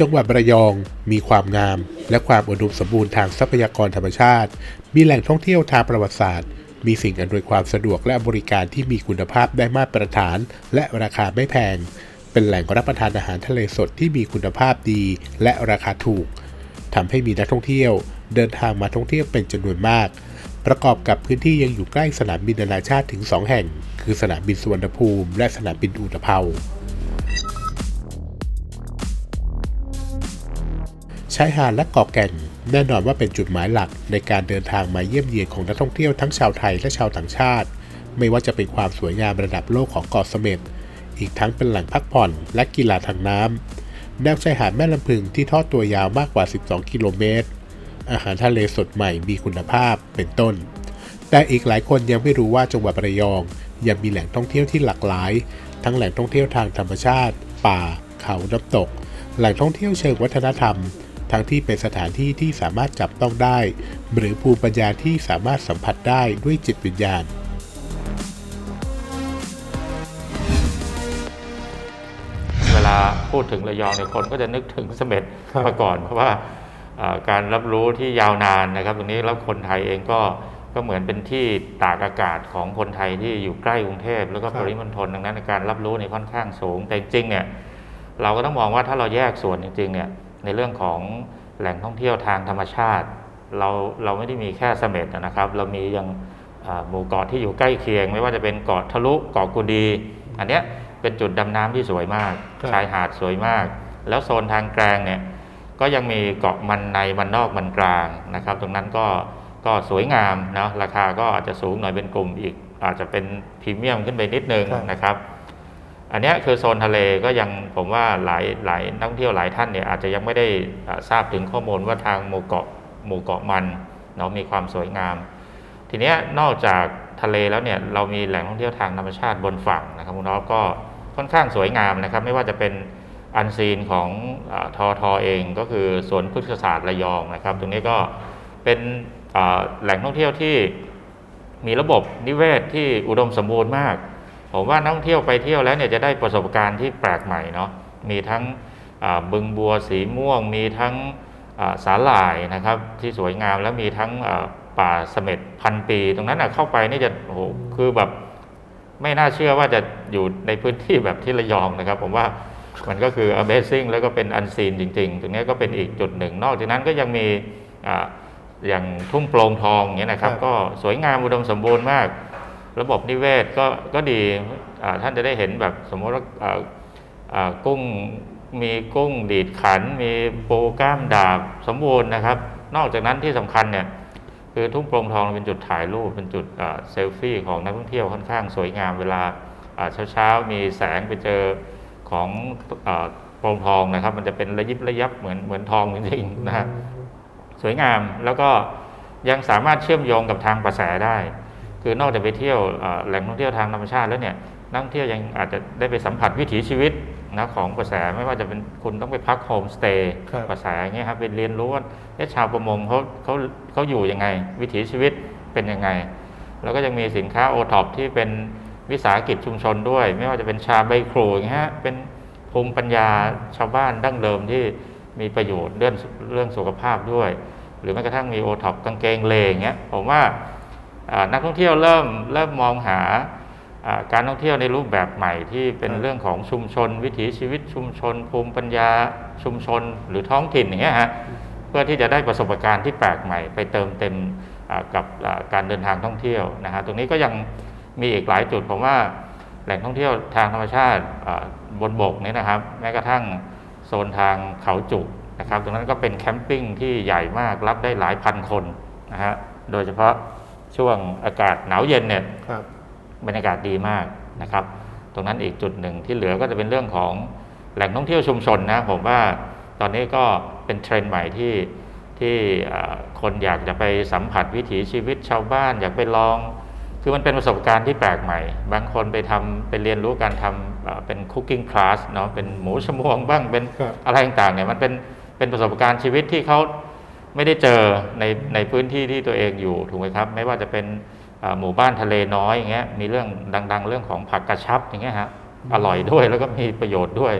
จังหวัดระยองมีความงาม และความอุดมสมบูรณ์ทางทรัพยากรธรรมชาติ มีแหล่งท่องเที่ยวทางประวัติศาสตร์ มีสิ่งอำนวยความสะดวกและบริการที่มีคุณภาพได้มาตรฐาน และราคาไม่แพง เป็นแหล่งรับประทานอาหารทะเลสดที่มีคุณภาพดี และราคาถูกทำให้มีนักท่องเที่ยว เดินทางมาท่องเที่ยวเป็นจำนวนมาก ประกอบกับพื้นที่ยังอยู่ใกล้สนามบินนานาชาติถึง 2 แห่ง คือสนามบินสุวรรณภูมิ และสนามบินอุตภเปา ชายหาดและเกาะแก่ง แน่นอนว่าเป็นจุดหมายหลักในการเดินทางมาเยี่ยมเยียนของนักท่องเที่ยวทั้งชาวไทยและชาวต่างชาติ ไม่ว่าจะเป็นความสวยงามระดับโลกของเกาะเสม็ดอีกทั้งเป็นแหล่งพักผ่อนและกีฬาทางน้ำแนวชายหาดแม่ลำพึงที่ทอดตัวยาวมากกว่า 12 กิโลเมตร อาหารทะเลสดใหม่มีคุณภาพเป็นต้น แต่อีกหลายคนยังไม่รู้ว่าจังหวัดระยอง ยังมีแหล่งท่องเที่ยวที่หลากหลาย ทั้งแหล่งท่องเที่ยวทางธรรมชาติ ป่า เขาน้ำตก แหล่งท่องเที่ยวเชิงวัฒนธรรม ทั้งที่เป็นสถานที่ที่สามารถจับต้องได้ หรือภูมิปัญญาที่สามารถสัมผัสได้ด้วยจิตวิญญาณ เวลาพูดถึงระยองเนี่ยคนก็จะนึกถึงเสม็ดครับมาก่อน เพราะว่าเอ่อการรับรู้ที่ยาวนานนะครับตรงนี้แล้วคนไทยเองก็ก็เหมือนเป็นที่ตากอากาศของคนไทยที่อยู่ใกล้กรุงเทพแล้วก็ครับปริมณฑลดังนั้นการรับรู้เนี่ยค่อนข้างสูงแต่จริงๆเนี่ยเราก็ต้องมองว่าถ้าเราแยกส่วนจริงๆเนี่ย ในเรื่องของแหล่งท่องเที่ยวทางธรรมชาติ เราเราไม่ได้มีแค่เสม็ดนะครับ เรามียังอ่าหมู่เกาะที่อยู่ใกล้เคียง ไม่ว่าจะเป็นเกาะทะลุเกาะกูดี อันเนี้ยเป็นจุดดำน้ำที่สวยมากครับชายหาดสวยมาก แล้วโซนทางกลางเนี่ยก็ยังมีเกาะมันในมันนอกมันกลางนะครับ ตรงนั้นก็ก็สวยงามนะราคาก็อาจจะสูงหน่อยเป็นกลุ่มอีก อาจจะเป็นพรีเมียมขึ้นไปนิดนึงครับนะครับ อันนี้คือโซนทะเลก็ยังผมว่าหลายหลายนักท่องเที่ยวหลายท่านเนี่ยอาจจะยังไม่ได้ทราบถึงข้อมูลว่าทางหมู่เกาะหมู่เกาะมันเนาะมีความสวยงาม ทีนี้นอกจากทะเลแล้วเนี่ยเรามีแหล่งท่องเที่ยวทางธรรมชาติบนฝั่งนะครับคุณน้องก็ค่อนข้างสวยงามนะครับ ไม่ว่าจะเป็นอันซีนของอทอทอเองก็คือสวนพฤกษศาสตร์ระยองนะครับ ตรงนี้ก็เป็นแหล่งท่องเที่ยวที่มีระบบนิเวศที่อุดมสมบูรณ์มาก ผมว่านักท่องเที่ยวไปเที่ยวแล้วเนี่ยจะได้ประสบการณ์ที่แปลกใหม่เนาะมีทั้งบึงบัวสีม่วง มีทั้งสาหร่ายนะครับ ที่สวยงามแล้วมีทั้งป่าเสม็ดพันปี ตรงนั้นนะเข้าไปนี่จะโอ้โหคือแบบไม่น่าเชื่อว่าจะอยู่ในพื้นที่แบบที่ระยองนะครับ ผมว่ามันก็คือ Amazing แล้วก็เป็นอันซีนจริง ๆ ตรงนี้ก็เป็นอีกจุดหนึ่ง นอกจากนั้นก็ยังมีออย่างทุ่งโปร่งทองเงี้ยนะครับครับก็สวยงามอุดมสมบูรณ์มาก ระบบนิเวศก็ก็ดีท่านจะได้เห็นแบบสมมติว่ากุ้งมีกุ้งดีดขัน มีปูก้ามดาบสมบูรณ์นะครับ นอกจากนั้นที่สำคัญเนี่ยคือทุ่งโปร่งทองเป็นจุดถ่ายรูปเป็นจุดเซลฟี่ของนักท่องเที่ยวค่อนข้างสวยงามเวลาเช้าเช้าๆมีแสงไปเจอของอโปร่งทองนะครับ มันจะเป็นระยิบระยับเหมือนเหมือนทองจริงๆนะฮะสวยงามแล้วก็ยังสามารถเชื่อมโยงกับทางกระแสได้ คือนอกจากไปเที่ยวเอ่อแหล่งท่องเที่ยวทางธรรมชาติแล้วเนี่ยนักท่องเที่ยวยังอาจจะได้ไปสัมผัสวิถีชีวิตนะของกระแสไม่ว่าจะเป็นคุณต้องไปพักโฮมสเตย์ครับกระแสอย่างเงี้ยครับไปเรียนรู้ว่าเอ๊ะชาวประมงเขาเขาเขาอยู่ยังไง วิถีชีวิตเป็นยังไง แล้วก็ยังมีสินค้าโอท็อปที่เป็นวิสาหกิจชุมชนด้วย ไม่ว่าจะเป็นชาใบครูอย่างเงี้ยฮะเป็นภูมิปัญญาชาวบ้านดั้งเดิมที่มีประโยชน์เรื่องเรื่องสุขภาพด้วย หรือแม้กระทั่งมีโอท็อปกางเกงเลอย่างเงี้ยผมว่าอ่า นักท่องเที่ยวเริ่มเริ่มมองหาอ่าการท่องเที่ยวในรูปแบบใหม่ที่เป็นครับเรื่องของชุมชน วิถีชีวิตชุมชน ภูมิปัญญาชุมชนหรือท้องถิ่นอย่างเงี้ยฮะเพื่อที่จะได้ประสบการณ์ที่แปลกใหม่ ไปเติมเต็มอ่ากับอ่าการเดินทางท่องเที่ยวนะฮะตรงนี้ก็ยังมีอีกหลายจุดผมว่าแหล่งท่องเที่ยวทางธรรมชาติอ่าบนบกเนี่ยนะครับ แม้กระทั่งโซนทางเขาจุกนะครับ ตรงนั้นก็เป็นแคมปิ้งที่ใหญ่มากรับได้หลายพันคนนะฮะโดยเฉพาะ ช่วงอากาศหนาวเย็นเนี่ยครับบรรยากาศดีมากนะครับ ตรงนั้นอีกจุดหนึ่งที่เหลือก็จะเป็นเรื่องของแหล่งท่องเที่ยวชุมชนนะผมว่าตอนนี้ก็เป็นเทรนด์ใหม่ที่ที่เอ่อคนอยากจะไปสัมผัสวิถีชีวิตชาวบ้าน อยากไปลอง คือมันเป็นประสบการณ์ที่แปลกใหม่ บางคนไปทำไปเรียนรู้การทำเอ่อเป็นคุกกิ้งคลาสเนาะเป็นหมูชมวงบ้างเป็นครับอะไรต่างๆเนี่ยมันเป็นเป็นประสบการณ์ชีวิตที่เขา ไม่ได้เจอในในพื้นที่ที่ตัวเองอยู่ถูกไหมครับ ไม่ว่าจะเป็นเอ่อหมู่บ้านทะเลน้อยอย่างเงี้ยมีเรื่องดัง ๆ เรื่องของผักกระชับอย่างเงี้ยฮะอร่อยด้วยแล้วก็มีประโยชน์ด้วย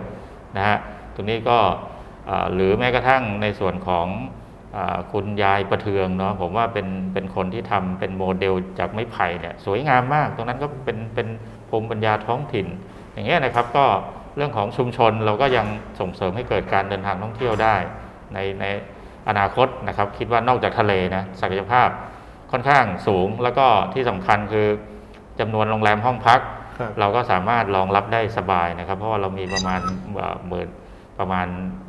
นะฮะตรงนี้ก็เอ่อหรือแม้กระทั่งในส่วนของอ่าคุณยายประเทืองเนาะผมว่าเป็นเป็นคนที่ทำเป็นโมเดลจากไม้ไผ่เนี่ยสวยงามมาก ตรงนั้นก็เป็นเป็นภูมิปัญญาท้องถิ่น อย่างเงี้ยนะครับก็เรื่องของชุมชนเราก็ยังส่งเสริมให้เกิดการเดินทางท่องเที่ยวได้ในใน อนาคตนะครับ คิดว่านอกจากทะเลนะศักยภาพค่อนข้างสูงแล้วก็ที่สำคัญคือจำนวนโรงแรมห้องพักครับเราก็สามารถรองรับได้สบายนะครับ เพราะว่าเรามีประมาณเอ่อหมื่นประมาณ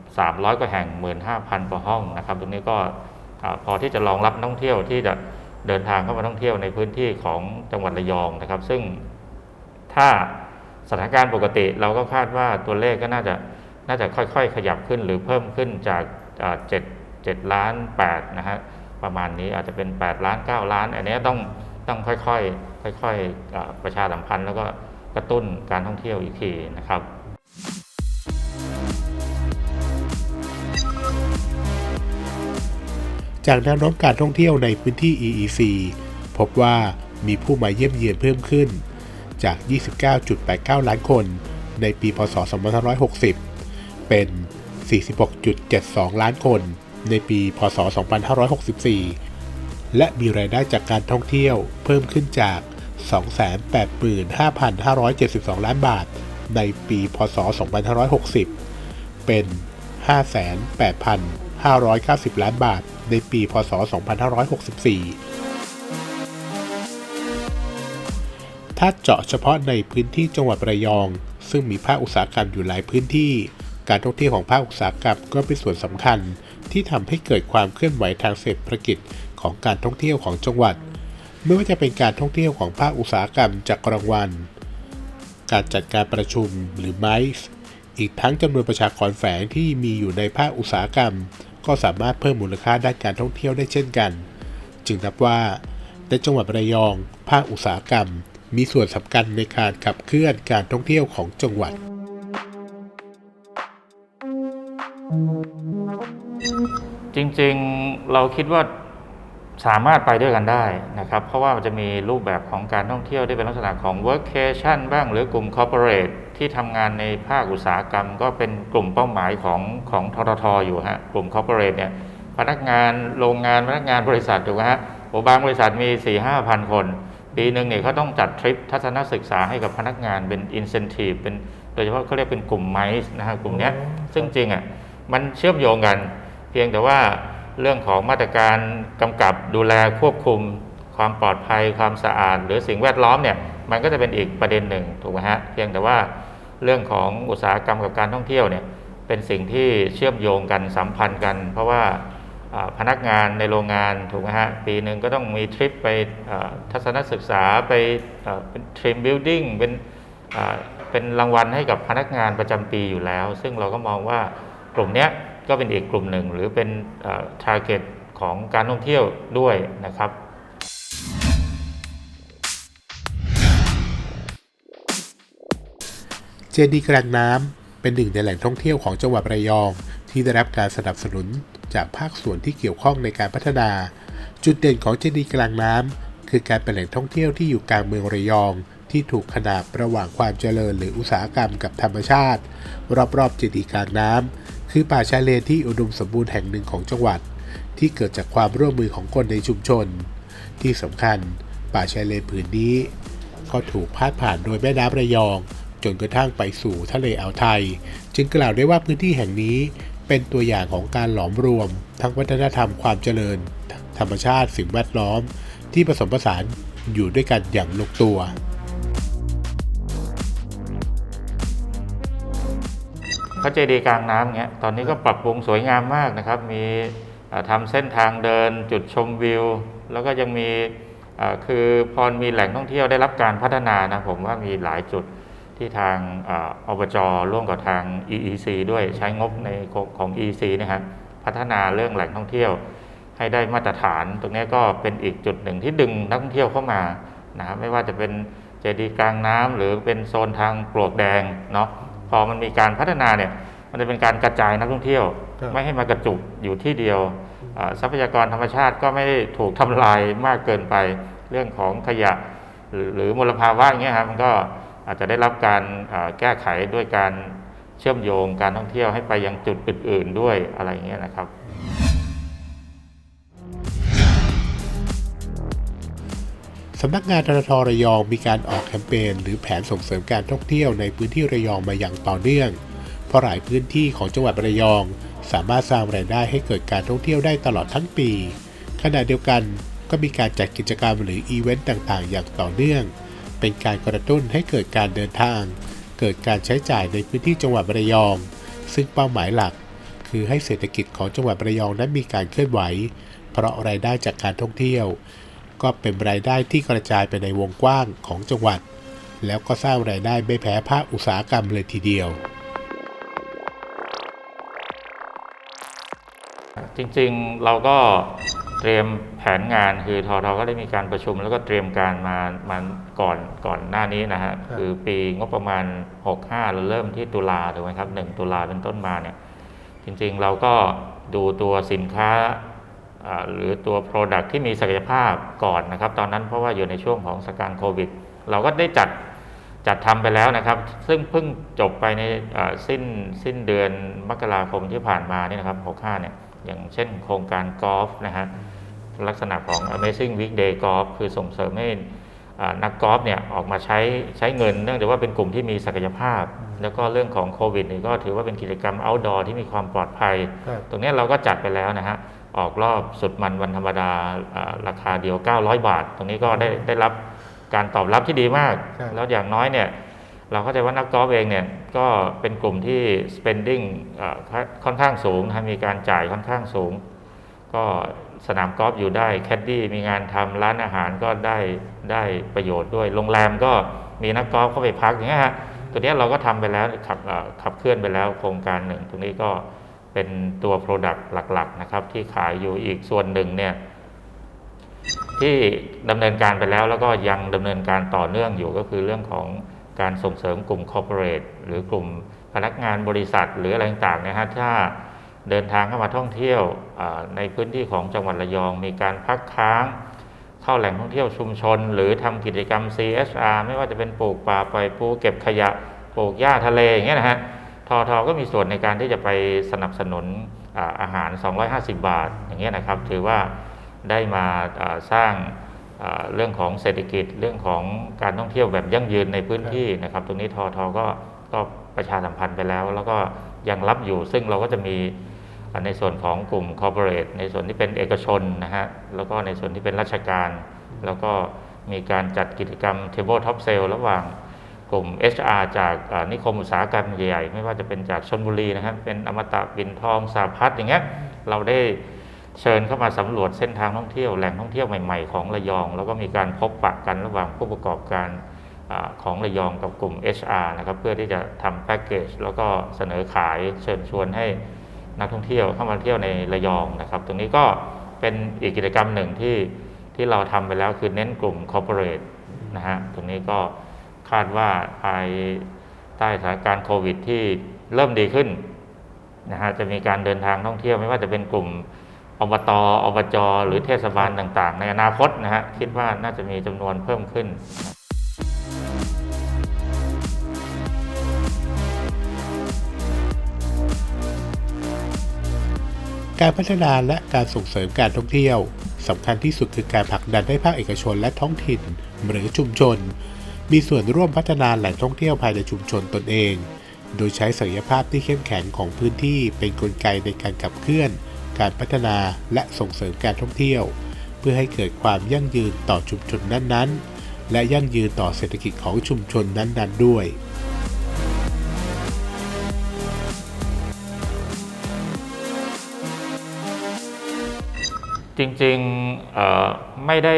300กว่าแห่ง 15,000กว่าห้องนะครับ ตรงนี้ก็อ่าพอที่จะรองรับนักท่องเที่ยวที่จะเดินทางเข้ามาท่องเที่ยวในพื้นที่ของจังหวัดระยองนะครับ ซึ่งถ้าสถานการณ์ปกติเราก็คาดว่าตัวเลขก็น่าจะน่าจะค่อยๆ ขยับขึ้นหรือเพิ่มขึ้นจากอ่า7 7 ล้าน8นะฮะประมาณนี้อาจจะเป็น 8 ล้าน 9 ล้าน อันนี้ต้องต้องค่อยๆค่อยๆอ่าประชาสัมพันธ์แล้วก็กระตุ้นการท่องเที่ยวอีกทีนะครับจากแนวโน้มการท่องเที่ยวในพื้นที่ EEC พบว่ามีผู้มาเยี่ยมเยียนเพิ่มขึ้นจาก 29.89 ล้านคนในปี พศ 2560 เป็น 46.72 ล้านคน ในปี พศ 2564 และมีรายได้จากการท่องเที่ยวเพิ่มขึ้นจาก 285,572 ล้านบาท ในปี พศ 2560 เป็น58,590 ล้านบาท ในปี พศ 2564ถ้าเจาะเฉพาะในพื้นที่จังหวัดระยอง ซึ่งมีภาคอุตสาหกรรมอยู่หลายพื้นที่ การท่องเที่ยวของภาคอุตสาหกรรมก็เป็นส่วนสำคัญ ที่ทำให้เกิดความเคลื่อนไหวทางเศรษฐกิจของการท่องเที่ยวของจังหวัด ไม่ว่าจะเป็นการท่องเที่ยวของภาคอุตสาหกรรมจากรางวัล การจัดการประชุมหรือไมซ์อีกทั้งจำนวนประชากรแฝงที่มีอยู่ในภาคอุตสาหกรรม ก็สามารถเพิ่มมูลค่าด้านการท่องเที่ยวได้เช่นกัน จึงนับว่าในจังหวัดระยอง ภาคอุตสาหกรรม มีส่วนสำคัญในการขับเคลื่อนการท่องเที่ยวของจังหวัด จริงๆเราคิดว่าสามารถไปด้วยกันได้นะครับ เพราะว่ามันจะมีรูปแบบของการท่องเที่ยวที่เป็นลักษณะของ workcation บ้างหรือกลุ่ม corporate ที่ทำงานในภาคอุตสาหกรรม ก็เป็นกลุ่มเป้าหมายของของทททอยู่ฮะกลุ่ม corporate เนี่ยพนักงานโรงงานพนักงานบริษัทถูกไหมฮะโอ้บางบริษัทมี4 5พันคน ปีหนึ่งเนี่ยเขาต้องจัดทริปทัศนศึกษาให้กับพนักงานเป็น incentive เป็นโดยเฉพาะเขาเรียกเป็นกลุ่มไมซ์นะฮะกลุ่มเนี้ยซึ่งจริงอะมันเชื่อมโยงกันเพียงแต่ว่าเรื่องของมาตรการกำกับดูแลควบคุม ความปลอดภัยความสะอาด หรือสิ่งแวดล้อมเนี่ยมันก็จะเป็นอีกประเด็นหนึ่งถูกไหมฮะเพียงแต่ว่าเรื่องของอุตสาหกรรมกับการท่องเที่ยวเนี่ยเป็นสิ่งที่เชื่อมโยงกันสัมพันธ์กัน เพราะว่าพนักงานในโรงงานถูกไหมฮะปีหนึ่งก็ต้องมีทริปไปทัศนศึกษาไปเป็นทริมบิลดิ้งเป็นเป็นรางวัลให้กับพนักงานประจำปีอยู่แล้ว ซึ่งเราก็มองว่ากลุ่มเนี้ย ก็เป็นอีกกลุ่มหนึ่ง หรือเป็นทาร์เก็ตของการท่องเที่ยวด้วยนะครับเจดีย์กลางน้ำเป็นหนึ่งในแหล่งท่องเที่ยวของจังหวัดระยอง ที่ได้รับการสนับสนุนจากภาคส่วนที่เกี่ยวข้องในการพัฒนา จุดเด่นของเจดีย์กลางน้ำคือการเป็นแหล่งท่องเที่ยวที่อยู่กลางเมืองระยอง ที่ถูกขนาบระหว่างความเจริญหรืออุตสาหกรรมกับธรรมชาติ รอบๆเจดีย์กลางน้ำ คือป่าชายเลนที่อุดมสมบูรณ์แห่งหนึ่งของจังหวัด ที่เกิดจากความร่วมมือของคนในชุมชน ที่สำคัญป่าชายเลนผืนนี้ ก็ถูกพาดผ่านโดยแม่น้ำระยอง จนกระทั่งไปสู่ทะเลอ่าวไทย จึงกล่าวได้ว่าพื้นที่แห่งนี้เป็นตัวอย่างของการหลอมรวม ทั้งวัฒนธรรมความเจริญ ธรรมชาติสิ่งแวดล้อม ที่ผสมผสานอยู่ด้วยกันอย่างลงตัว พระเจดีย์กลางน้ำเงี้ยตอนนี้ก็ปรับปรุงสวยงามมากนะครับ มีเอ่อทำเส้นทางเดินจุดชมวิว แล้วก็ยังมีคือพอมีแหล่งท่องเที่ยวได้รับการพัฒนานะผมว่ามีหลายจุดที่ทางออบจร่วมกับทาง EEC ด้วยใช้งบในของ EEC นะฮะพัฒนาเรื่องแหล่งท่องเที่ยว ให้ได้มาตรฐาน ตรงนี้ก็เป็นอีกจุดหนึ่งที่ดึงนักท่องเที่ยวเข้ามานะครับไม่ว่าจะเป็นเจดีย์กลางน้ำหรือเป็นโซนทางปลวกแดงเนาะ อมันมีการพัฒนาเนี่ยมันจะเป็นการกระจายนักท่องเที่ยวครับไม่ให้มากระจุกอยู่ที่เดียวอ่าทรัพยากรธรรมชาติก็ไม่ได้ถูกทำลายมากเกินไปเรื่องของขยะหรือหรือมลภาวะอย่างเงี้ยครับมันก็อาจจะได้รับการอ่าแก้ไขด้วยการเชื่อมโยงการท่องเที่ยวให้ไปยังจุดอื่นๆด้วยอะไรอย่างเงี้ยนะครับำนักงานททระยองมีการออกแคมเปญหรือแผนส่งเสริมการท่องเที่ยวในพื้นที่ระยองมาอย่างต่อเนื่อง เพราะหลายพื้นที่ของจังหวัดระยอง สามารถสร้างรายได้ให้เกิดการท่องเที่ยวได้ตลอดทั้งปี ขณะเดียวกันก็มีการจัดกิจกรรมหรืออีเวนต์ต่างๆ อย่างต่อเนื่อง เป็นการกระตุ้นให้เกิดการเดินทาง เกิดการใช้จ่ายในพื้นที่จังหวัดระยอง ซึ่งเป้าหมายหลัก คือให้เศรษฐกิจของจังหวัดระยองนั้นมีการเคลื่อนไหว เพราะรายได้จากการท่องเที่ยว ก็เป็นรายได้ที่กระจายไปในวงกว้างของจังหวัด แล้วก็สร้างรายได้ไม่แพ้ภาคอุตสาหกรรมเลยทีเดียว จริงๆเราก็เตรียมแผนงานคือทอทก็ได้มีการประชุม แล้วก็เตรียมการมามาก่อนก่อนหน้านี้นะฮะคือปีงบประมาณ 65เราเริ่มที่ตุลาถูกไหมครับ 1 ตุลาเป็นต้นมาเนี่ยจริงๆเราก็ดูตัวสินค้าอ่า หรือตัว Product ที่มีศักยภาพก่อนนะครับ ตอนนั้นเพราะว่าอยู่ในช่วงของสถานการณ์โควิด เราก็ได้จัดจัดทำไปแล้วนะครับ ซึ่งเพิ่งจบไปในเอ่อสิ้นสิ้นเดือนมกราคมที่ผ่านมานี่นะครับ65เนี่ยอย่างเช่นโครงการกอล์ฟนะฮะลักษณะของ Amazing Weekday Golf คือส่งเสริมให้อ่านักกอล์ฟเนี่ยออกมาใช้ใช้เงิน เนื่องจากว่าเป็นกลุ่มที่มีศักยภาพ แล้วก็เรื่องของโควิดนี่ก็ถือว่าเป็นกิจกรรม outdoor ที่มีความปลอดภัย ตรงเนี้ยเราก็จัดไปแล้วนะฮะ ออกรอบสุดมันวันธรรมดาอ่าราคาเดียว 900 บาท ตรงนี้ก็ได้ได้รับการตอบรับที่ดีมากครับแล้วอย่างน้อยเนี่ยเราเข้าใจว่านักกอล์ฟเองเนี่ยก็เป็นกลุ่มที่ spending อ่าค่าค่อนข้างสูงนะฮะมีการจ่ายค่อนข้างสูง ก็สนามกอล์ฟอยู่ได้แคดดี้มีงานทำร้านอาหารก็ได้ได้ประโยชน์ด้วย โรงแรมก็มีนักกอล์ฟเข้าไปพักอย่างเงี้ยฮะตัวเนี้ยเราก็ทำไปแล้วขับเอ่อขับเคลื่อนไปแล้วโครงการหนึ่ง ตรงนี้ก็ เป็นตัว Product หลักๆนะครับที่ขายอยู่อีกส่วนหนึ่งเนี่ยที่ดำเนินการไปแล้วแล้วก็ยังดำเนินการต่อเนื่องอยู่ก็คือเรื่องของการส่งเสริมกลุ่มคอร์ปอเรทหรือกลุ่มพนักงานบริษัทหรืออะไรต่างๆนะฮะถ้าเดินทางเข้ามาท่องเที่ยวในพื้นที่ของจังหวัดระยอง มีการพักค้าง เข้าแหล่งท่องเที่ยวชุมชน หรือทำกิจกรรม CSR ไม่ว่าจะเป็นปลูกป่าปล่อยปูเก็บขยะปลูกหญ้าทะเลอย่างเงี้ยนะฮะ ทอทอก็มีส่วนในการที่จะไปสนับสนุนอาอาหาร 250 บาท อย่างเงี้ยนะครับ ถือว่าได้มาอ่าสร้างอ่าเรื่องของเศรษฐกิจเรื่องของการท่องเที่ยวแบบยั่งยืนในพื้นที่นะครับ ตรงนี้ทอทอก็ก็ประชาสัมพันธ์ไปแล้ว แล้วก็ยังรับอยู่ ซึ่งเราก็จะมีในส่วนของกลุ่มคอร์ปอเรทในส่วนที่เป็นเอกชนนะฮะแล้วก็ในส่วนที่เป็นราชการ แล้วก็มีการจัดกิจกรรม Table Top Sale ระหว่าง กลุ่ม HR จากอ่านิคมอุตสาหกรรมใหญ่ๆ ไม่ว่าจะเป็นจากชนบุรีนะครับ เป็นอมตะบินทองสาพัฒอย่างเงี้ยเราได้เชิญเข้ามาสำรวจเส้นทางท่องเที่ยวแหล่งท่องเที่ยวใหม่ๆ ของระยอง แล้วก็มีการพบปะกันระหว่างผู้ประกอบการอของระยองกับกลุ่ม HR นะครับเพื่อที่จะทำแพ็กเกจแล้วก็เสนอขายเชิญชวนให้นักท่องเที่ยวเข้ามาเที่ยวในระยองนะครับ ตรงนี้ก็เป็นอีกกิจกรรมหนึ่งที่ที่เราทำไปแล้วคือเน้นกลุ่มคอร์เปอเรทนะฮะตรงนี้ก็ คาดว่าภายใต้สถานการณ์โควิดที่เริ่มดีขึ้นนะฮะจะมีการเดินทางท่องเที่ยวไม่ว่าจะเป็นกลุ่มอบตอบจ หรือเทศบาลต่าง ๆ ในอนาคตนะฮะคิดว่าน่าจะมีจำนวนเพิ่มขึ้นการพัฒนาและการส่งเสริมการท่องเที่ยวสำคัญที่สุดคือการผลักดันให้ภาคเอกชนและท้องถิ่น หรือชุมชน มีส่วนร่วมพัฒนาแหล่งท่องเที่ยวภายในชุมชนตนเอง โดยใช้ศักยภาพที่เข้มแข็งของพื้นที่เป็นกลไกในการขับเคลื่อน การพัฒนาและส่งเสริมการท่องเที่ยว เพื่อให้เกิดความยั่งยืนต่อชุมชนนั้นๆ และยั่งยืนต่อเศรษฐกิจของชุมชนนั้นๆ ด้วย จริงๆเอ่อไม่ได้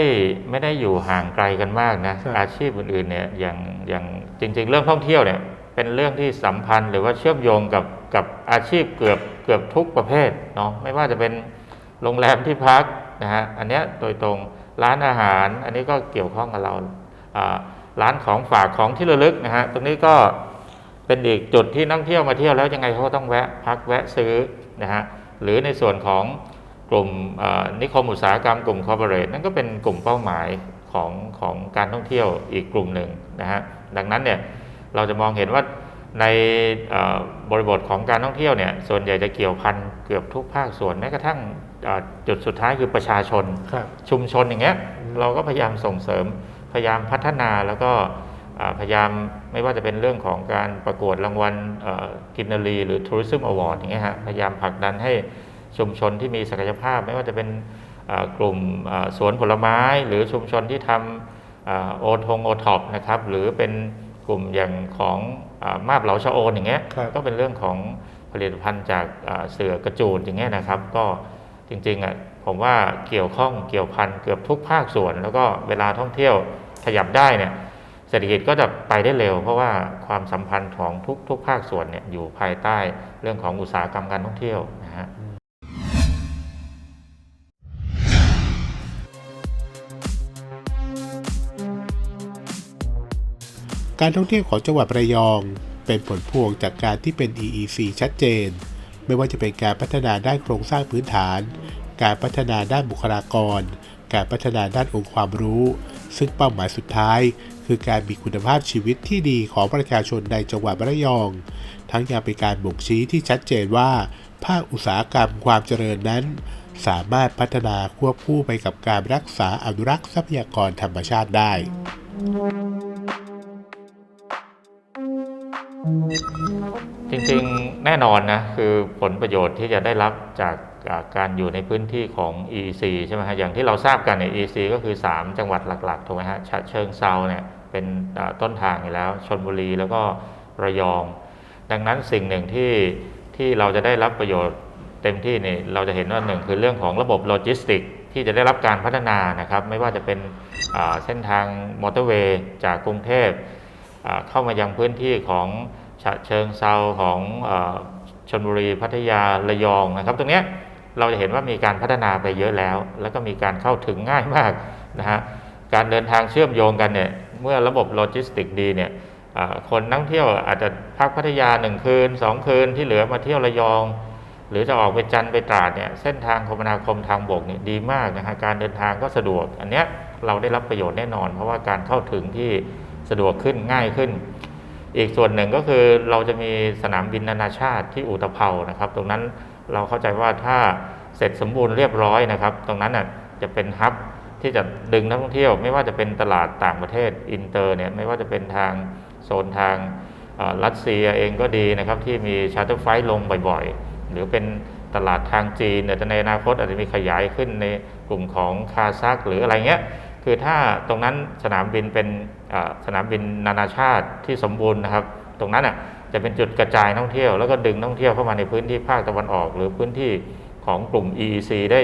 ไม่ได้อยู่ห่างไกลกันมากนะครับอาชีพอื่นๆเนี่ยอย่างอย่างจริง ๆ เรื่องท่องเที่ยวเนี่ยเป็นเรื่องที่สัมพันธ์หรือว่าเชื่อมโยงกับกับอาชีพเกือบเกือบทุกประเภทเนาะไม่ว่าจะเป็นโรงแรมที่พักนะฮะอันเนี้ยโดยตรงร้านอาหาร อันนี้ก็เกี่ยวข้องกับเราอ่าร้านของฝากของที่ระลึกนะฮะตรงนี้ก็เป็นอีกจุดที่นักท่องเที่ยวมาเที่ยวแล้วยังไงเขาก็ต้องแวะพักแวะซื้อนะฮะหรือในส่วนของ กลุ่มเอ่อนิคมอุตสาหกรรมกลุ่มคอร์ปอเรทนั่นก็เป็นกลุ่มเป้าหมายของของการท่องเที่ยวอีกกลุ่มหนึ่งนะฮะดังนั้นเนี่ยเราจะมองเห็นว่าในเอ่อบริบทของการท่องเที่ยวเนี่ยส่วนใหญ่จะเกี่ยวพันเกือบทุกภาคส่วนแม้กระทั่งเอ่อจุดสุดท้ายคือประชาชนครับชุมชนอย่างเงี้ยเราก็พยายามส่งเสริมพยายามพัฒนาแล้วก็อ่าพยายามไม่ว่าจะเป็นเรื่องของการประกวดรางวัลกินนารีหรือ Tourism Award อย่างเงี้ยฮะพยายามผลักดันให้ ชุมชนที่มีศักยภาพ ไม่ว่าจะเป็นอ่ากลุ่มอ่าสวนผลไม้ หรือชุมชนที่ทำโอทงโอท็อปนะครับหรือเป็นกลุ่มอย่างของอามาบเหลาชะโอนอย่างเงี้ยครับก็เป็นเรื่องของผลิตภัณฑ์จากอ่าเสือกระจูดอย่างเงี้ยนะครับ ก็จริงๆอะผมว่าเกี่ยวข้องเกี่ยวพันเกือบทุกภาคส่วน แล้วก็เวลาท่องเที่ยวขยับได้เนี่ยเศรษฐกิจก็จะไปได้เร็ว เพราะว่าความสัมพันธ์ของทุกทุกภาคส่วนเนี่ยอยู่ภายใต้เรื่องของอุตสาหกรรมการท่องเที่ยว การท่องเที่ยวของจังหวัดระยองเป็นผลพวงจากการที่เป็น EEC ชัดเจน ไม่ว่าจะเป็นการพัฒนาด้านโครงสร้างพื้นฐาน การพัฒนาด้านบุคลากร การพัฒนาด้านองค์ความรู้ ซึ่งเป้าหมายสุดท้าย คือการมีคุณภาพชีวิตที่ดีของประชาชนในจังหวัดระยอง ทั้งยังเป็นการบ่งชี้ที่ชัดเจนว่าภาคอุตสาหกรรมความเจริญนั้น สามารถพัฒนาควบคู่ไปกับการรักษาอนุรักษ์ทรัพยากรธรรมชาติได้ จริงๆ แน่นอนนะ คือผลประโยชน์ที่จะได้รับจากการอยู่ในพื้นที่ของ EEC ใช่ไหมฮะอย่างที่เราทราบกันเนี่ย EEC ก็คือ 3 จังหวัดหลักๆถูกไหมฮะฉะเชิงเซาเนี่ยเป็นต้นทางอยู่แล้วชนบุรีแล้วก็ระยอง ดังนั้นสิ่งหนึ่งที่ที่เราจะได้รับประโยชน์เต็มที่เนี่ยเราจะเห็นว่าหนึ่งคือเรื่องของระบบโลจิสติกที่จะได้รับการพัฒนานะครับ ไม่ว่าจะเป็นเส้นทางมอเตอร์เวย์จากกรุงเทพเข้ามายังพื้นที่ของ ฉะเชิงเซาของอชนบุรีพัทยาระยองนะครับ ตรงนี้เราจะเห็นว่ามีการพัฒนาไปเยอะแล้ว แล้วก็มีการเข้าถึงง่ายมากนะฮะการเดินทางเชื่อมโยงกันเนี่ยเมื่อระบบโลจิสติกดีเนี่ยคนนักเที่ยวอาจจะพักพัทยาหนึ่งคืนสองคืนที่เหลือมาเที่ยวระยอง หรือจะออกไปจันทร์ไปตราดเนี่ยเส้นทางคมนาคมทางบกเนี่ยดีมากนะฮะการเดินทางก็สะดวก อันเนี้ยเราได้รับประโยชน์แน่นอน เพราะว่าการเข้าถึงที่สะดวกขึ้นง่ายขึ้น อีกส่วนหนึ่งก็คือเราจะมีสนามบินนานาชาติที่อุตภเปานะครับ ตรงนั้นเราเข้าใจว่าถ้าเสร็จสมบูรณ์เรียบร้อยนะครับ ตรงนั้นน่ะจะเป็นฮับที่จะดึงนักท่องเที่ยว ไม่ว่าจะเป็นตลาดต่างประเทศอินเตอร์เนี่ยไม่ว่าจะเป็นทางโซนทางรัสเซียเองก็ดีนะครับที่มีชาร์เตอร์ไฟล์ลงบ่อยๆ หรือเป็นตลาดทางจีนแต่ในอนาคตอาจจะมีขยายขึ้นในกลุ่มของคาซักหรืออะไรเงี้ยคือถ้าตรงนั้นสนามบินเป็น สนามบินนานาชาติที่สมบูรณ์นะครับ ตรงนั้นอะจะเป็นจุดกระจายนักท่องเที่ยว แล้วก็ดึงนักท่องเที่ยวเข้ามาในพื้นที่ภาคตะวันออก หรือพื้นที่ของกลุ่ม EEC ได้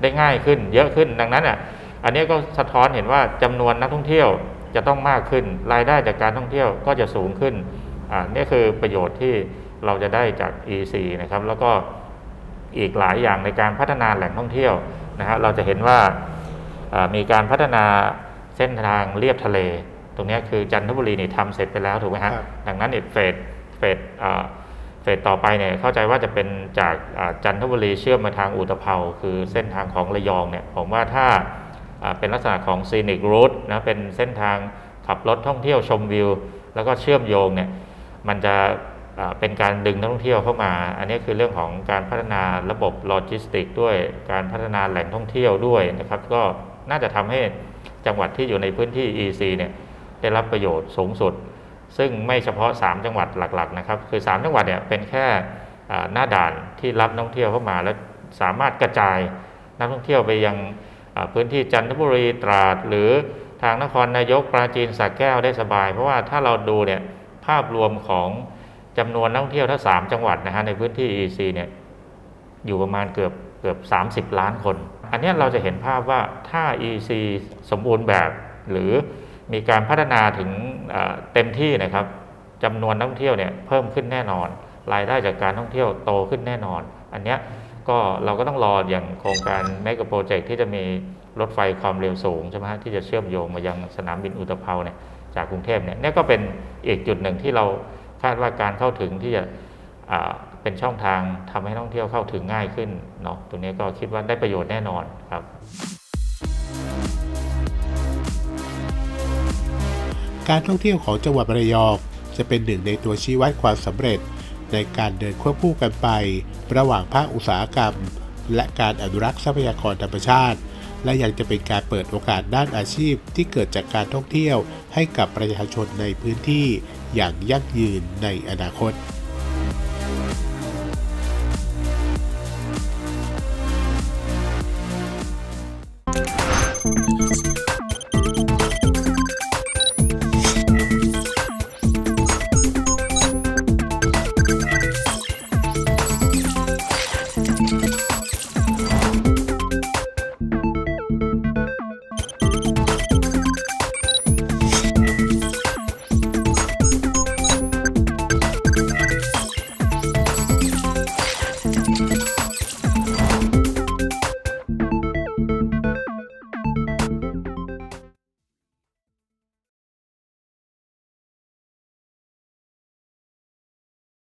ได้ง่ายขึ้น เยอะขึ้นดังนั้นอะอันนี้ก็สะท้อนเห็นว่าจำนวนนักท่องเที่ยวจะต้องมากขึ้น รายได้จากการท่องเที่ยวก็จะสูงขึ้นอ่านี่คือประโยชน์ที่เราจะได้จาก EEC นะครับแล้วก็อีกหลายอย่างในการพัฒนาแหล่งท่องเที่ยวนะฮะเราจะเห็นว่าอ่ามีการพัฒนาเส้นทางเลียบทะเล ตรงเนี้ยคือจันทบุรีนี่ทำเสร็จไปแล้วถูกไหมฮะครับดังนั้นเนี่ยเฟสเฟสอ่าเฟสต่อไปเนี่ยเข้าใจว่าจะเป็นจากอ่าจันทบุรีเชื่อมมาทางอุตภเปาคือเส้นทางของระยองเนี่ยผมว่าถ้าอ่าเป็นลักษณะของซีนิกรูทนะเป็นเส้นทางขับรถท่องเที่ยวชมวิว แล้วก็เชื่อมโยงเนี่ยมันจะอ่าเป็นการดึงนักท่องเที่ยวเข้ามา อันนี้คือเรื่องของการพัฒนาระบบโลจิสติกด้วยการพัฒนาแหล่งท่องเที่ยวด้วยนะครับ ก็น่าจะทำให้จังหวัดที่อยู่ในพื้นที่ EC เนี่ย ได้รับประโยชน์สูงสุด ซึ่งไม่เฉพาะ 3 จังหวัดหลักๆนะครับคือ 3 จังหวัดเนี่ยเป็นแค่หน้าด่านที่รับนักท่องเที่ยวเข้ามา แล้วสามารถกระจายนักท่องเที่ยวไปยังพื้นที่จันทบุรีตราด หรือทางนครนายกปราจีนสระแก้วได้สบาย เพราะว่าถ้าเราดูเนี่ยภาพรวมของจำนวนนักท่องเที่ยวทั้ง3จังหวัดนะฮะในพื้นที่ EC เนี่ยอยู่ประมาณเกือบเกือบ 30 ล้านคน อันนี้เราจะเห็นภาพว่าถ้า EC สมบูรณ์แบบหรือ มีการพัฒนาถึงเต็มที่นะครับจำนวนนักท่องเที่ยวเนี่ยเพิ่มขึ้นแน่นอน รายได้จากการท่องเที่ยวโตขึ้นแน่นอน อันเนี้ยก็เราก็ต้องรออย่างโครงการ m e g a p r o j e c t ที่จะมีรถไฟความเร็วสูงใช่ไหมฮะที่จะเชื่อมโยงมายังสนามบินอุตภเปาเนี่ยจากกรุงเทพเนี่ยนี่ก็เป็นอีกจุดหนึ่งที่เราคาดว่าการเข้าถึงที่จะเป็นช่องทางทำให้นักท่องเที่ยวเข้าถึงง่ายขึ้นเนาะตรงนี้ก็คิดว่าได้ประโยชน์แน่นอนครับ การท่องเที่ยวของจังหวัดระยองจะเป็นหนึ่งในตัวชี้วัดความสำเร็จ ในการเดินควบคู่กันไป ระหว่างภาคอุตสาหกรรม และการอนุรักษ์ทรัพยากรธรรมชาติ และยังจะเป็นการเปิดโอกาสด้านอาชีพที่เกิดจากการท่องเที่ยวให้กับประชาชนในพื้นที่อย่างยั่งยืนในอนาคต